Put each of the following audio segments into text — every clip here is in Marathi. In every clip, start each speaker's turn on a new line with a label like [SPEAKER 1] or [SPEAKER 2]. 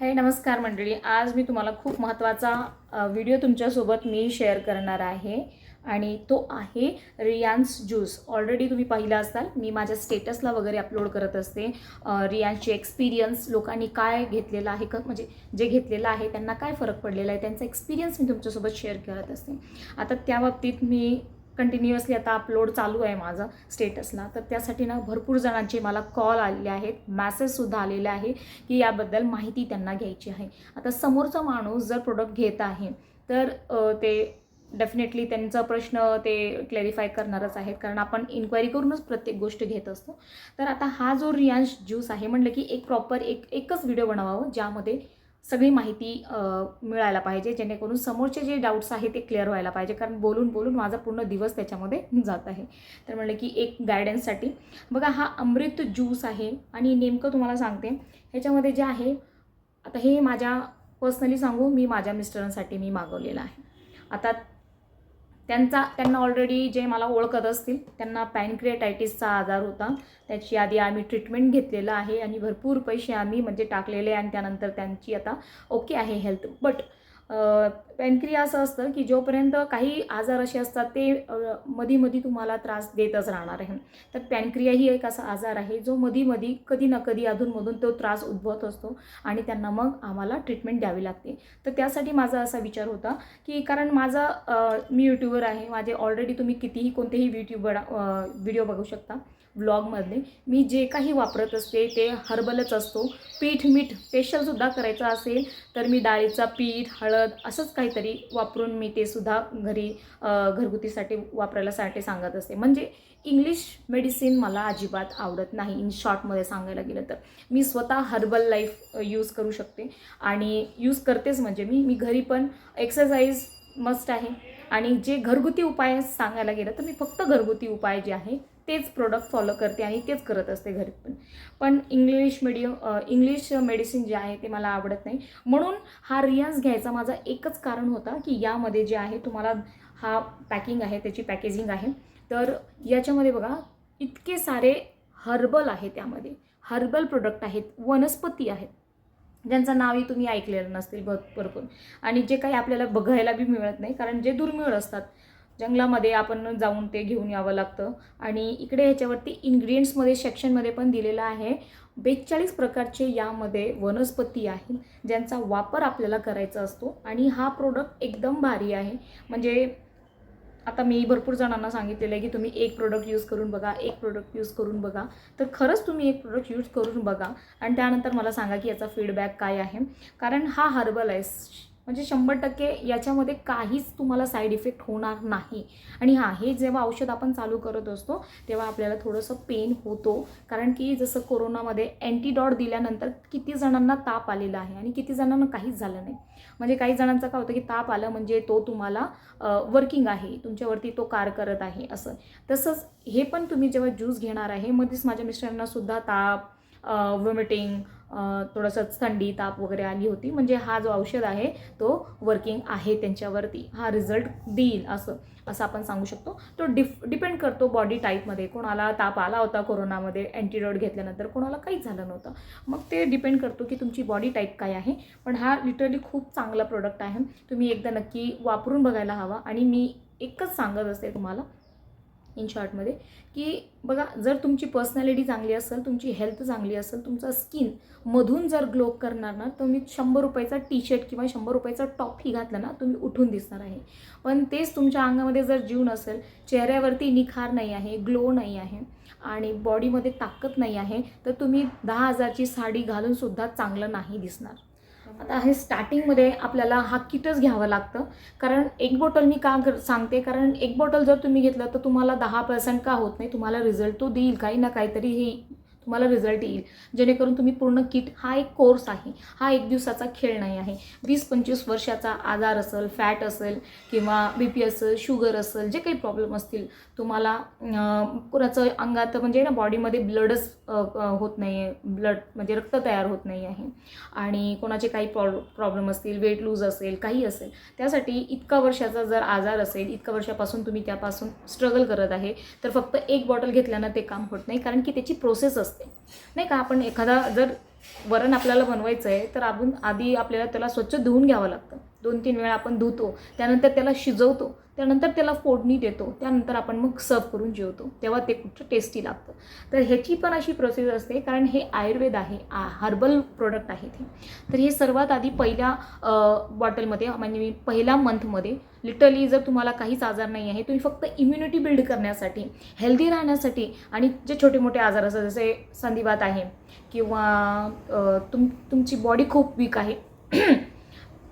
[SPEAKER 1] हे नमस्कार मंडळी आज मी तुम्हाला खूप महत्त्वाचा व्हिडिओ तुमच्यासोबत मी शेअर करणार आहे. आणि तो आहे रियान्स ज्यूस. ऑलरेडी तुम्ही पाहिला असाल मी माझ्या स्टेटसला वगैरे अपलोड करत असते. अ, रियान्सचे एक्सपिरियन्स लोकांनी काय घेतलेलं आहे क म्हणजे जे घेतलेलं आहे त्यांना काय फरक पडलेला आहे त्यांचा एक्सपिरियन्स मी तुमच्यासोबत शेअर करत असते. आता त्या बाबतीत मी कंटिन्युअसली आता अपलोड चालू आहे माझं स्टेटसला तर त्यासाठी ना भरपूर जणांचे मला कॉल आलेले आहेत. मॅसेजसुद्धा आलेले आहे की याबद्दल माहिती त्यांना घ्यायची आहे. आता समोरचा माणूस जर प्रोडक्ट घेत आहे तर ते डेफिनेटली त्यांचा प्रश्न ते क्लॅरिफाय करणारच आहेत. कारण आपण इन्क्वायरी करूनच प्रत्येक गोष्ट घेत असतो. तर आता हा जो रियांश ज्यूस आहे म्हटलं की एक प्रॉपर एक एकच व्हिडिओ बनवावं ज्यामध्ये सगळी माहिती मिळायला पाहिजे जेणेकरून समोरचे जे डाऊट्स आहे ते क्लिअर व्हायला पाहिजे. कारण बोलून बोलून माझा पूर्ण दिवस त्याच्यामध्ये जात आहे. तर म्हणलं की एक गायडन्ससाठी बघा हा अमृत ज्यूस आहे आणि नेमकं तुम्हाला सांगते ह्याच्यामध्ये जे आहे आता हे माझ्या पर्सनली सांगू मी माझ्या मिस्टरांसाठी मी मागवलेलं आहे. आता त्यांचा त्यांना ऑलरेडी जे मला ओळखत असतील त्यांना पॅनक्रिएटायटिसचा आजार होता. त्याची आधी आम्ही ट्रीटमेंट घेतलेलं आहे आणि भरपूर पैसे आम्ही म्हणजे टाकलेले आणि त्यानंतर त्यांची आता ओके आहे हेल्थ बट पॅनक्रिया असं असतं की जोपर्यंत काही आजार असे असतात ते मधी मधी तुम्हाला त्रास देतच राहणार आहे. तर पॅनक्रिया ही एक असा आजार आहे जो मधी मधी कधी ना कधी अधूनमधून तो त्रास उद्भवत असतो आणि त्यांना मग आम्हाला ट्रीटमेंट द्यावी लागते. तर त्यासाठी माझा असा विचार होता की कारण माझा मी यूट्यूबर आहे माझे ऑलरेडी तुम्ही कितीही कोणतेही यूट्यूबर व्हिडिओ बघू शकता. व्लॉगमधले मी जे काही वापरत असते ते हर्बलच असतो. पीठ मीठ स्पेशलसुद्धा करायचं असेल तर मी डाळीचा पीठ हळद असंच काहीतरी वापरून मी ते सुद्धा घरी घरगुतीसाठी वापरायला साठी सांगत असते. म्हणजे इंग्लिश मेडिसिन मला अजिबात आवडत नाही इन शॉर्टमध्ये सांगायला गेलं तर. मी स्वतः हर्बल लाईफ यूज करू शकते. आणि यूज करतेच म्हणजे मी. मी घरी पण एक्सरसाइज मस्ट आहे. आणि जे घरगुती उपाय सांगायला गेलं तर मी फक्त घरगुती उपाय जे आहे तेच प्रोडक्ट फॉलो करते आणि तेच करत असते घरी पण. पण इंग्लिश मिडियम इंग्लिश मेडिसिन जे आहे ते मला आवडत नाही. म्हणून हा रियाज घ्यायचा माझा एकच कारण होता की यामध्ये जे आहे तुम्हाला हा पॅकिंग आहे त्याची पॅकेजिंग आहे. तर याच्यामध्ये बघा इतके सारे हर्बल आहे त्यामध्ये. हर्बल प्रोडक्ट आहेत वनस्पती आहेत. ज्यांचं नावही तुम्ही ऐकलेलं नसतील भर भरपूर. आणि जे काही आपल्याला बघायला बी मिळत नाही कारण जे दुर्मिळ असतात जंगलामध्ये आपण जाऊन ते घेऊन यावं लागतं. आणि इकडे ह्याच्यावरती इन्ग्रेडियंट्समध्ये सेक्शनमध्ये पण दिलेलं आहे. बेचाळीस प्रकारचे यामध्ये वनस्पती आहेत ज्यांचा वापर आपल्याला करायचा असतो. आणि हा प्रोडक्ट एकदम भारी आहे. म्हणजे आता मी भरपूर जणांना सांगितलेलं आहे की तुम्ही एक प्रोडक्ट यूज करून बघा एक प्रोडक्ट यूज करून बघा. तर खरंच तुम्ही एक प्रोडक्ट यूज करून बघा. आणि त्यानंतर मला सांगा की याचा फीडबॅक काय आहे. कारण हा हर्बल आहे म्हणजे शंभर टक्के याच्यामध्ये काहीच तुम्हाला साईड इफेक्ट होणार नाही. आणि हां हे जेव्हा औषध आपण चालू करत असतो तेव्हा आपल्याला थोडंसं पेन होतो. कारण की जसं कोरोनामध्ये अँटीडॉट दिल्यानंतर किती जणांना ताप आलेला आहे आणि किती जणांना काहीच झालं नाही. म्हणजे काही जणांचं काय होतं की ताप आलं म्हणजे तो तुम्हाला वर्किंग आहे तुमच्यावरती तो कार करत आहे असं. तसंच हे पण तुम्ही जेव्हा ज्यूस घेणार आहे मध्येच माझ्या मिस्टरांनासुद्धा ताप वॉमिटिंग थोडंसं थंडी ताप वगैरे आली होती. म्हणजे हा जो औषध आहे तो वर्किंग आहे त्यांच्यावरती. हा रिझल्ट देईल असं असं आपण सांगू शकतो. तो डिफ डिपेंड करतो बॉडी टाईपमध्ये कोणाला ताप आला होता कोरोनामध्ये अँटीडॉट घेतल्यानंतर कोणाला काहीच झालं नव्हतं. मग ते डिपेंड करतो की तुमची बॉडी टाईप काय आहे. पण हा लिटरली खूप चांगला प्रोडक्ट आहे. तुम्ही एकदा नक्की वापरून बघायला हवा. आणि मी एकच सांगत असते तुम्हाला इन शॉर्टमध्ये की बघा जर तुमची पर्सनॅलिटी चांगली असेल तुमची हेल्थ चांगली असेल तुमचा स्किन मधून जर ग्लो करणार ना तुम्ही शंभर रुपयाचा टी शर्ट किंवा शंभर रुपयाचा टॉप ही घातला ना तुम्ही उठून दिसणार आहे. पण तेच तुमच्या अंगामध्ये जर जीव नसेल चेहऱ्यावरती निखार नाही आहे ग्लो नाही आहे आणि बॉडीमध्ये ताकद नाही आहे तर तुम्ही दहा हजारची साडी घालूनसुद्धा चांगलं नाही दिसणार. आता हे स्टार्टिंगमध्ये आपल्याला हा किटच घ्यावं लागतं. कारण एक बॉटल मी का सांगते? कारण एक बॉटल जर तुम्ही घेतलं तर तुम्हाला दहा पर्सेंट का होत नाही? तुम्हाला रिझल्ट तो देईल काही ना काहीतरी हे तुम्हाला रिझल्ट येईल. जेणेकरून तुम्ही पूर्ण किट हा एक कोर्स आहे. हा एक दिवसाचा खेळ नाही आहे. वीस पंचवीस वर्षाचा आजार असेल फॅट असेल किंवा बी पी असेल शुगर असेल जे काही प्रॉब्लेम असतील तुम्हाला कुणाचं अंगात म्हणजे ना बॉडीमध्ये ब्लडच होत नाही आहे ब्लड म्हणजे रक्त तयार होत नाही आहे. आणि कोणाचे काही प्रॉ प्रॉब्लेम असतील वेट लूज असेल काही असेल त्यासाठी इतका वर्षाचा जर आजार असेल इतका वर्षापासून तुम्ही त्यापासून स्ट्रगल करत आहे तर फक्त एक बॉटल घेतल्यानं ते काम होत नाही कारण की त्याची प्रोसेस असते. नाही का? आपण एखादा जर वरण आपल्याला बनवायचं आहे तर आपण आधी आपल्याला त्याला स्वच्छ धुवून घ्यावं लागतं. दोन तीन वेळा आपण धुतो त्यानंतर त्याला शिजवतो त्यानंतर त्याला फोडणी देतो त्यानंतर आपण मग सर्व करून जेवतो तेव्हा ते कुठं टेस्टी लागतं. तर ह्याची पण अशी प्रोसेस असते कारण हे आयुर्वेद आहे हर्बल प्रोडक्ट आहे ते. तर हे सर्वात आधी पहिल्या बॉटलमध्ये म्हणजे पहिल्या मंथमध्ये लिटरली जर तुम्हाला काहीच आजार नाही आहे तुम्ही फक्त इम्युनिटी बिल्ड करण्यासाठी हेल्दी राहण्यासाठी आणि जे छोटे मोठे आजार असतात जसे संधिवात आहे किंवा तुम तुमची बॉडी खूप वीक आहे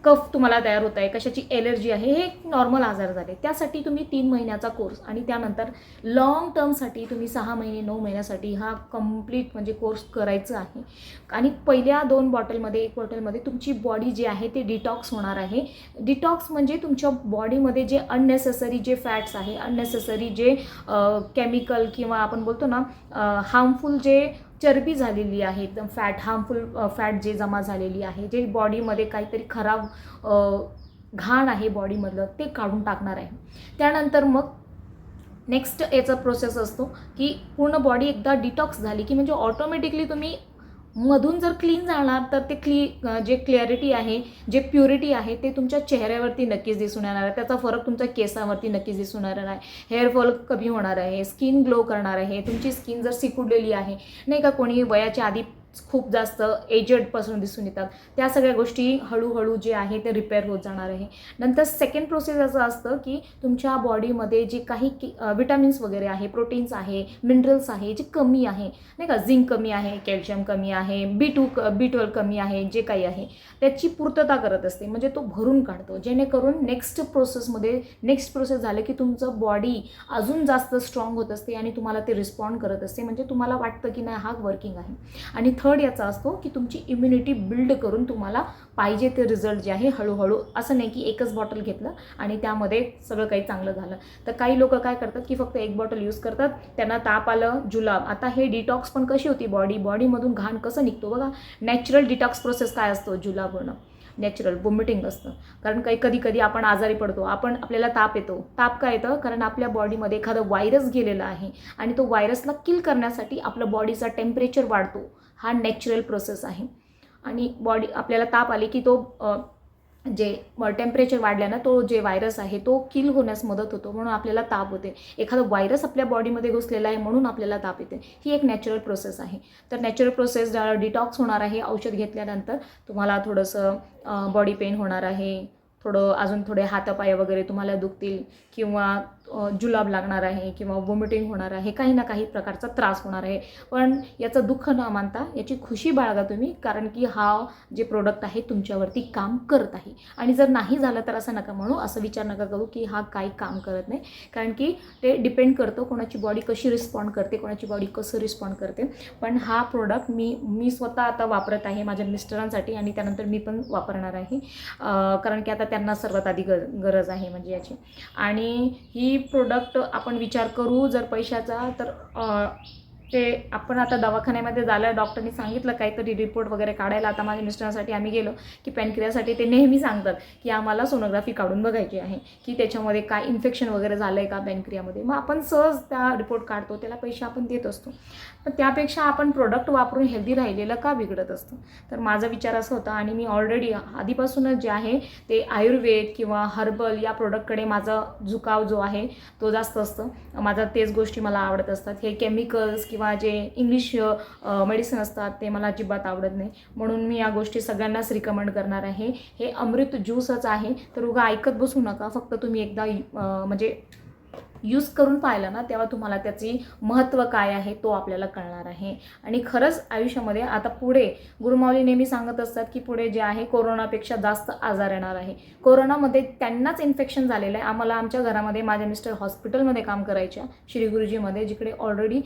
[SPEAKER 1] कफ तुम्हाला तयार होत आहे कशाची एलर्जी आहे हे एक नॉर्मल आजार झाले. त्यासाठी तुम्ही तीन महिन्याचा कोर्स आणि त्यानंतर लॉंग टर्मसाठी तुम्ही सहा महिने नऊ महिन्यासाठी हा कंप्लीट म्हणजे कोर्स करायचा आहे. आणि पहिल्या दोन बॉटलमध्ये एक बॉटलमध्ये तुमची बॉडी जी आहे ते डिटॉक्स होणार आहे. डिटॉक्स म्हणजे तुमच्या बॉडीमध्ये जे अननेसेसरी जे फॅट्स आहे अननेसेसरी जे केमिकल किंवा आपण बोलतो ना हार्मफुल जे चरबी झालेली आहे एकदम फॅट हार्मफुल फॅट जे जमा झालेली आहे जे बॉडीमध्ये काहीतरी खराब घाण आहे बॉडीमधलं ते काढून टाकणार आहे. त्यानंतर मग नेक्स्ट याचा प्रोसेस असतो की पूर्ण बॉडी एकदा डिटॉक्स झाली की म्हणजे ऑटोमॅटिकली तुम्ही मधून जर क्लीन जाणार तर ते क्ली जे क्लॅरिटी आहे जे प्युरिटी आहे ते तुमच्या चेहऱ्यावरती नक्कीच दिसून येणार आहे. त्याचा फरक तुमच्या केसावरती नक्कीच दिसून येणार आहे. हेअरफॉल कमी होणार आहे स्किन ग्लो करणार आहे. तुमची स्किन जर सिकुडलेली आहे नाही का कोणी वयाच्या आधी खूप जास्त एजडपासून दिसून येतात. त्या सगळ्या गोष्टी हळूहळू जे आहे ते रिपेअर होत जाणार आहे. नंतर सेकंड प्रोसेस असं असतं की तुमच्या बॉडीमध्ये जे काही की विटॅमिन्स वगैरे आहे प्रोटीन्स आहे मिनरल्स आहे जे कमी आहे नाही का? झिंक कमी आहे कॅल्शियम कमी आहे बी टू बी ट्वेल्व कमी आहे जे काही आहे त्याची पूर्तता करत असते. म्हणजे तो भरून काढतो. जेणेकरून नेक्स्ट प्रोसेसमध्ये नेक्स्ट प्रोसेस झालं की तुमचं बॉडी अजून जास्त स्ट्रॉंग होत असते आणि तुम्हाला ते रिस्पॉन्ड करत असते. म्हणजे तुम्हाला वाटतं की नाही हा वर्किंग आहे. आणि थर्ड याचा असतो की तुमची इम्युनिटी बिल्ड करून तुम्हाला पाहिजे ते रिझल्ट जे आहे हळूहळू असं नाही की एकच बॉटल घेतलं आणि त्यामध्ये सगळं काही चांगलं झालं. तर काही लोक काय करतात की फक्त एक बॉटल यूज करतात त्यांना ताप आलं जुलाब. आता हे डिटॉक्स पण कशी होती? बॉडी बॉडीमधून घाण कसं निघतो बघा. नॅचरल डिटॉक्स प्रोसेस काय असतो? जुलाब होणं. नॅचरल वॉमिटिंग असतं. कारण काही कधी कधी आपण आजारी पडतो. आपण आपल्याला ताप येतो. ताप काय येतं? कारण आपल्या बॉडीमध्ये एखादं व्हायरस गेलेला आहे आणि तो व्हायरसला किल करण्यासाठी आपलं बॉडीचा टेम्परेचर वाढतो. हा नॅचरल प्रोसेस आहे. आणि बॉडी आपल्याला ताप आले की तो जे टेम्परेचर वाढल्यानं तो जे व्हायरस आहे तो किल होण्यास मदत होतो. म्हणून आपल्याला ताप होते. एखादा व्हायरस आपल्या बॉडीमध्ये घुसलेला आहे म्हणून आपल्याला ताप येते. ही एक नॅचरल प्रोसेस आहे. तर नॅचरल प्रोसेस डिटॉक्स होणार आहे औषध घेतल्यानंतर तुम्हाला थोडंसं बॉडी पेन होणार आहे. थोडं अजून थोडे हातापाय वगैरे तुम्हाला दुखतील किंवा जुलाब लागणार आहे किंवा वॉमिटिंग होणार आहे काही ना काही प्रकारचा त्रास होणार आहे. पण याचं दुःख न मानता याची खुशी बाळगा तुम्ही कारण की हा जे प्रोडक्ट आहे तुमच्यावरती काम करत आहे. आणि जर नाही झालं तर असं नका म्हणू असं विचार नका करू की हा काही काम करत नाही. कारण की ते डिपेंड करतं कोणाची बॉडी कशी रिस्पॉन्ड करते कोणाची बॉडी कसं रिस्पॉन्ड करते. पण हा प्रोडक्ट मी मी स्वतः आता वापरत आहे माझ्या मिस्टरांसाठी आणि त्यानंतर मी पण वापरणार आहे. कारण की आता त्यांना सर्वात आधी गर गरज आहे म्हणजे याची. आणि ही प्रोडक्ट आपण विचार करू जर पैशाचा तर ते आपण आता दवाखान्यामध्ये झालं डॉक्टरनी सांगितलं काहीतरी रिपोर्ट वगैरे काढायला आता माझ्या मिस्टरांसाठी आम्ही गेलो की पॅनक्रियासाठी ते नेहमी सांगतात की आम्हाला सोनोग्राफी काढून बघायची आहे की त्याच्यामध्ये काय इन्फेक्शन वगैरे झालं आहे का पॅनक्रियामध्ये मग आपण सहज त्या रिपोर्ट काढतो त्याला पैसे आपण देत असतो. पण त्यापेक्षा आपण प्रोडक्ट वापरून हेल्दी राहिलेलं का बिघडत असतं? तर माझा विचार असा होता आणि मी ऑलरेडी आधीपासूनच जे आहे ते आयुर्वेद किंवा हर्बल या प्रोडक्टकडे माझा झुकाव जो आहे तो जास्त असतं. माझा तेच गोष्टी मला आवडत असतात. हे केमिकल्स किंवा किंवा जे इंग्लिश मेडिसिन असतात ते मला अजिबात आवडत नाही. म्हणून मी या गोष्टी सगळ्यांनाच रिकमेंड करणार आहे. हे अमृत ज्यूसच आहे. तर उगा ऐकत बसू नका. फक्त तुम्ही एकदा म्हणजे यूज करून पाहिलं ना तेव्हा तुम्हाला त्याची महत्त्व काय आहे तो आपल्याला कळणार आहे. आणि खरंच आयुष्यामध्ये आता पुढे गुरुमावली नेहमी सांगत असतात की पुढे जे आहे कोरोनापेक्षा जास्त आजार येणार आहे. कोरोनामध्ये त्यांनाच इन्फेक्शन झालेलं आहे. आम्हाला आमच्या घरामध्ये माझ्या मिस्टर हॉस्पिटलमध्ये काम करायच्या श्री गुरुजीमध्ये जिकडे ऑलरेडी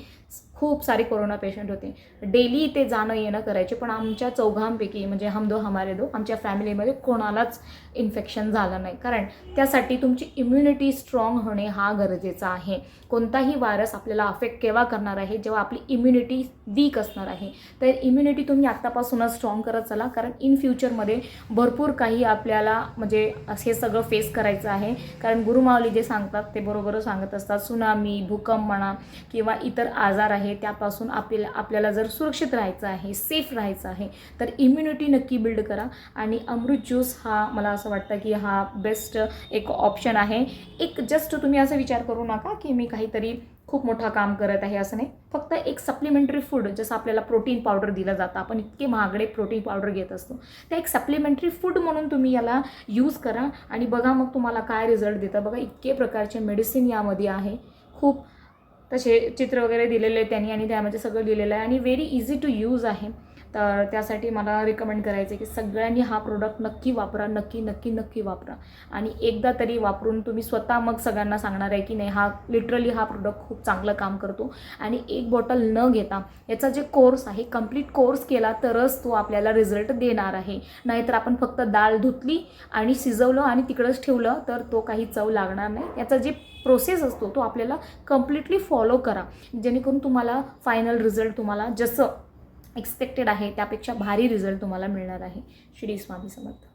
[SPEAKER 1] खूप सारे कोरोना पेशंट होते. डेली ते जाणं येणं करायचे पण आमच्या चौघांपैकी म्हणजे हम दो हमारे दो आमच्या फॅमिलीमध्ये कोणालाच इन्फेक्शन झालं नाही. कारण त्यासाठी तुमची इम्युनिटी स्ट्रॉंग होणे हा गरजेचा आहे. कोणताही व्हायरस आपल्याला अफेक्ट केव्हा करणार आहे? जेव्हा आपली इम्युनिटी वीक असणार आहे. तर इम्युनिटी तुम्ही आत्तापासूनच स्ट्रॉंग करत चला. कारण इन फ्युचरमध्ये भरपूर काही आपल्याला म्हणजे हे सगळं फेस करायचं आहे. कारण गुरुमावली जे सांगतात ते बरोबर सांगत असतात. सुनामी भूकंप म्हणा किंवा इतर आजार आहे आहे त्यापासून आपल्याला आपल्याला जर सुरक्षित राहायचं आहे सेफ राहायचं आहे तर इम्युनिटी नक्की बिल्ड करा. आणि अमृत ज्यूस हा मला असं वाटतं की हा बेस्ट एक ऑप्शन आहे. एक जस्ट तुम्ही असं विचार करू नका की मी काहीतरी खूप मोठा काम करत आहे असं नाही. फक्त एक सप्लिमेंटरी फूड जसं आपल्याला प्रोटीन पावडर दिलं जातं. आपण इतके महागडे प्रोटीन पावडर घेत असतो. त्या एक सप्लिमेंटरी फूड म्हणून तुम्ही याला यूज करा. आणि बघा मग तुम्हाला काय रिझल्ट देतं. बघा इतके प्रकारचे मेडिसिन यामध्ये आहे. खूप तसे चित्र वगैरे दिलेले आहे त्यांनी आणि त्यामध्ये सगळं लिहिलेलं आहे. आणि व्हेरी इझी टू यूज आहे. तर त्यासाठी मला रिकमेंड करायचं आहे की सगळ्यांनी हा प्रोडक्ट नक्की वापरा नक्की नक्की नक्की वापरा. आणि एकदा तरी वापरून तुम्ही स्वतः मग सगळ्यांना सांगणार आहे की नाही हा लिटरली हा प्रोडक्ट खूप चांगलं काम करतो. आणि एक बॉटल न घेता याचा जे कोर्स आहे कंप्लीट कोर्स केला तरच तो आपल्याला रिझल्ट देणार आहे. नाहीतर आपण फक्त डाळ धुतली आणि शिजवलं आणि तिकडंच ठेवलं तर तो काही चव लागणार नाही. याचा जे प्रोसेस असतो तो आपल्याला कम्प्लिटली फॉलो करा. जेणेकरून तुम्हाला फायनल रिझल्ट तुम्हाला जसं एक्सपेक्टेड आहे त्यापेक्षा भारी रिझल्ट तुम्हाला मिळणार आहे. श्री स्वामी समर्थ.